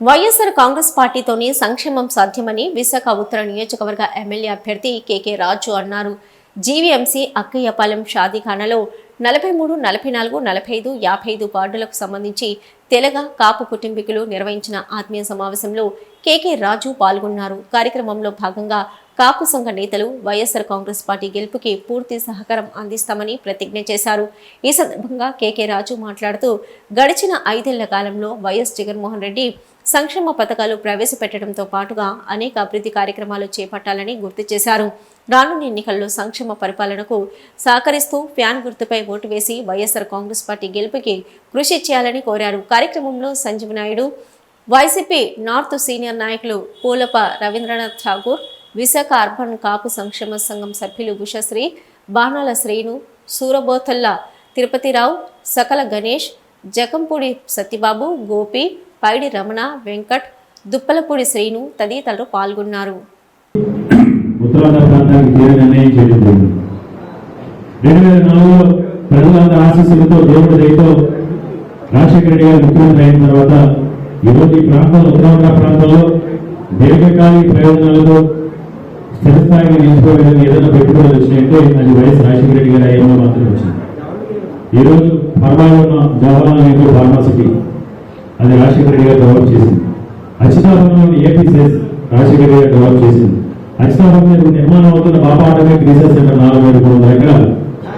వైఎస్ఆర్ కాంగ్రెస్ పార్టీతోనే సంక్షేమం సాధ్యమని విశాఖ ఉత్తర నియోజకవర్గ ఎమ్మెల్యే అభ్యర్థి కేకే రాజు అన్నారు. జీవీఎంసీ అక్కయ్యపాలెం షాదీఖానాలో నలభై మూడు నలభై నాలుగు నలభై ఐదు యాభై ఐదు వార్డులకు సంబంధించి తెలగ కాపు కుటుంబీకులు నిర్వహించిన ఆత్మీయ సమావేశంలో కేకే రాజు పాల్గొన్నారు. కార్యక్రమంలో భాగంగా కాపు సంఘ నేతలు వైఎస్ఆర్ కాంగ్రెస్ పార్టీ గెలుపుకి పూర్తి సహకారం అందిస్తామని ప్రతిజ్ఞ చేశారు. ఈ సందర్భంగా కేకే రాజు మాట్లాడుతూ గడిచిన ఐదేళ్ళ కాలంలో వైఎస్ జగన్మోహన్ రెడ్డి సంక్షేమ పథకాలు ప్రవేశపెట్టడంతో పాటుగా అనేక అభివృద్ధి కార్యక్రమాలు చేపట్టాలని గుర్తు చేశారు. రానున్న ఎన్నికల్లో సంక్షేమ పరిపాలనకు సహకరిస్తూ ఫ్యాన్ గుర్తుపై ఓటు వేసి వైఎస్ఆర్ కాంగ్రెస్ పార్టీ గెలుపుకి కృషి చేయాలని కోరారు. కార్యక్రమంలో Sanjeev Naidu YCP north senior నాయకులు పూలప రవీంద్రనాథ్ ఠాగూర్ విశాఖ అర్బన్ కాపు సంక్షేమ సంఘం సభ్యులు ఉషశ్రీ బాణాల శ్రీను సూరబోతల్ల తిరుపతిరావు సకల గణేష్ జకంపూడి సత్యబాబు గోపి పైడి రమణ వెంకట్ దుప్పలపూడి శ్రీను తదితరులు పాల్గొన్నారు. ఉత్తరాంధ్ర ప్రాంతానికి తీరని నిర్ణయం చేయడం జరిగింది. రెండు వేల నాలుగులో ప్రజలందరి ఆశీస్సులతో దేవుడి దయతో రాజశేఖర రెడ్డి గారు ముఖ్యమంత్రి అయిన తర్వాత ఈరోజు ఈ ప్రాంతంలో ఉత్తరాంధ్ర ప్రాంతంలో దీర్ఘకాలిక ప్రయోజనాలతో స్థిరస్థాయిగా నిలిచిపోయేదని ఏదైనా పెట్టుబడులు వచ్చినాయంటే అది వైఎస్ రాజశేఖర రెడ్డి గారి అయ్యంలో మాత్రం వచ్చింది. ఈరోజు ఫార్మాలో ఉన్న జవహర్లాల్ నెహ్రూ ఫార్మాసిటీ అది రాజశేఖర రెడ్డి గారు డెవలప్ చేసింది. అచితాపురంలో ఉన్న ఏపీసీఎస్ రాజశేఖర రెడ్డి గారు డెవలప్ చేసింది. అచితాపురంలో నిర్మాణం అవుతున్న బాబా ఆటోమేటిక్ రీసెర్చ్ సెంటర్ నాలుగు వేల మూడు వందల ఎకరాలు.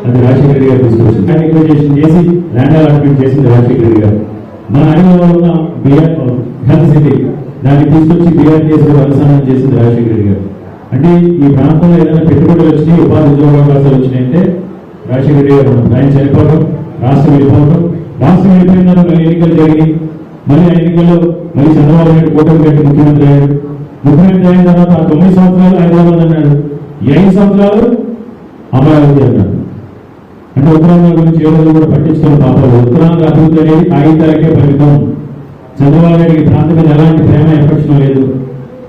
అది రాజశేఖర రెడ్డి గారు తీసుకొచ్చింది. ల్యాండ్ ఎక్విజిషన్ చేసి ల్యాండ్ అలాట్మెంట్ చేసింది రాజశేఖర రెడ్డి గారు. మన అడవిలో ఉన్న బిఆర్ హెల్త్ సిటీ దాన్ని తీసుకొచ్చి బీఆర్టీఎస్ అనుసంధానం చేసింది రాజశేఖర రెడ్డి గారు. అంటే ఈ ప్రాంతంలో ఏదైనా పెట్టుబడులు వచ్చినాయి ఉపాధి ఉద్యోగ అవకాశాలు వచ్చినాయంటే రాజశేఖర రెడ్డి గారు ఆయన చనిపోవడం రాష్ట్రం వెళ్ళిపోవడం రాష్ట్రం వెళ్ళిపోయిన తర్వాత మళ్ళీ ఎన్నికలు జరిగి మళ్ళీ ఆ ఎన్నికల్లో మళ్ళీ చంద్రబాబు నాయుడు కూటమి పెట్టి ముఖ్యమంత్రి అయ్యాడు. ముఖ్యమంత్రి అయిన తర్వాత ఆ తొమ్మిది సంవత్సరాలు హైదరాబాద్ అన్నాడు. ఈ ఐదు సంవత్సరాలు అమరావతి అన్నాడు. అంటే ఉత్తరాంధ్ర గురించి ఏ రోజు కూడా పట్టించుకున్న పాపాలు ఉత్తరాంధ్ర అభివృద్ధి అనేది కాగితాలకే పరిమితం చంద్రబాబు నాయుడికి ప్రాంతం మీద ఎలాంటి ప్రేమ ఎఫెక్షన్ లేదు.